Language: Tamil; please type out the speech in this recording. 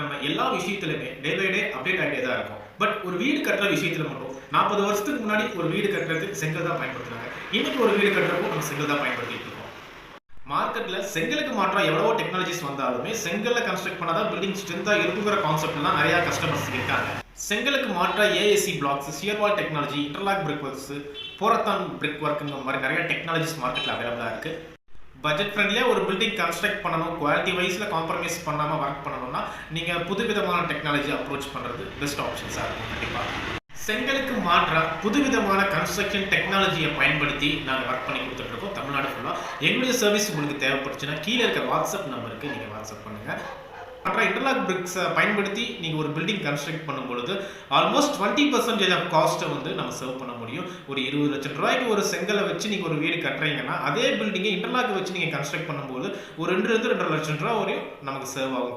நம்ம எல்லா விஷயத்துலையுமே டே பை டே அப்டேட் ஆகிட்டே தான் இருக்கும். பட் ஒரு வீடு கட்டுற விஷயத்துல மட்டும் நாற்பது வருஷத்துக்கு முன்னாடி ஒரு வீடு கட்டுறதுக்கு செங்கல் தான் பயன்படுத்துறாங்க. இன்னைக்கு ஒரு வீடு கட்டுறப்போ நம்ம செங்கல் தான் பயன்படுத்திட்டு இருக்கோம். மார்க்கெட்ல செங்கலுக்கு மாற்றம் எவ்வளவோ டெக்னாலஜிஸ் வந்தாலுமே செங்கல்ல கன்ஸ்ட்ரக்ட் பண்ணாதான் பில்டிங் ஸ்ட்ரென்த்தா இருக்குங்கிற கான்செப்ட் தான் நிறைய கஸ்டமர்ஸ் இருக்காங்க. செங்கலுக்கு மாற்ற ASC blocks சியர்வால் technology interlock brick works Porotherm brick ஒர்க்குங்கிற மாதிரி நிறைய டெக்னாலஜிஸ் மார்க்கெட்ல அவைலபிளா இருக்கு. பட்ஜெட் ஃப்ரெண்ட்லியாக ஒரு பில்டிங் கன்ஸ்ட்ரக்ட் பண்ணணும். குவாலிட்டி வைஸில் காம்ப்ரமைஸ் பண்ணாமல் ஒர்க் பண்ணணும்னா நீங்கள் புதுவிதமான டெக்னாலஜி அப்ரோச் பண்ணுறது பெஸ்ட் ஆப்ஷன்ஸாக இருக்கும் கண்டிப்பாக செங்கலுக்கு மாற்ற புதுவிதமான கன்ஸ்ட்ரக்ஷன் டெக்னாலஜியை பயன்படுத்தி நாங்கள் ஒர்க் பண்ணி கொடுத்துட்ருக்கோம் தமிழ்நாடு ஃபுல்லாக எங்களுடைய சர்வீஸ் உங்களுக்கு தேவைப்பட்டுச்சுன்னா கீழே இருக்க வாட்ஸ்அப் நம்பருக்கு நீங்கள் வாட்ஸ்அப் பண்ணுங்கள் மற்ற பிரிக்ஸை பயன்படுத்தி நீங்கள் ஒரு பில்டிங் கன்ஸ்ட்ரக்ட் பண்ணும்பொழுது ஆல்மோஸ்ட் டுவெண்ட்டி பர்சன்டேஜ் ஆஃப் காஸ்ட்டை வந்து நம்ம சர்வ் பண்ண முடியும். ஒரு இருபது லட்சம் ரூபாய்க்கு ஒரு செங்கலை வச்சு நீங்கள் ஒரு வீடு கட்டுறீங்கன்னா அதே பில்டிங்கை இன்டர்லாக் வச்சு நீங்கள் கன்ஸ்ட்ரக்ட் பண்ணும்போது ஒரு ரெண்டு ரெண்டு ரெண்டரை லட்சம் ரூபா வரையும் நமக்கு சர்வ் ஆகும்.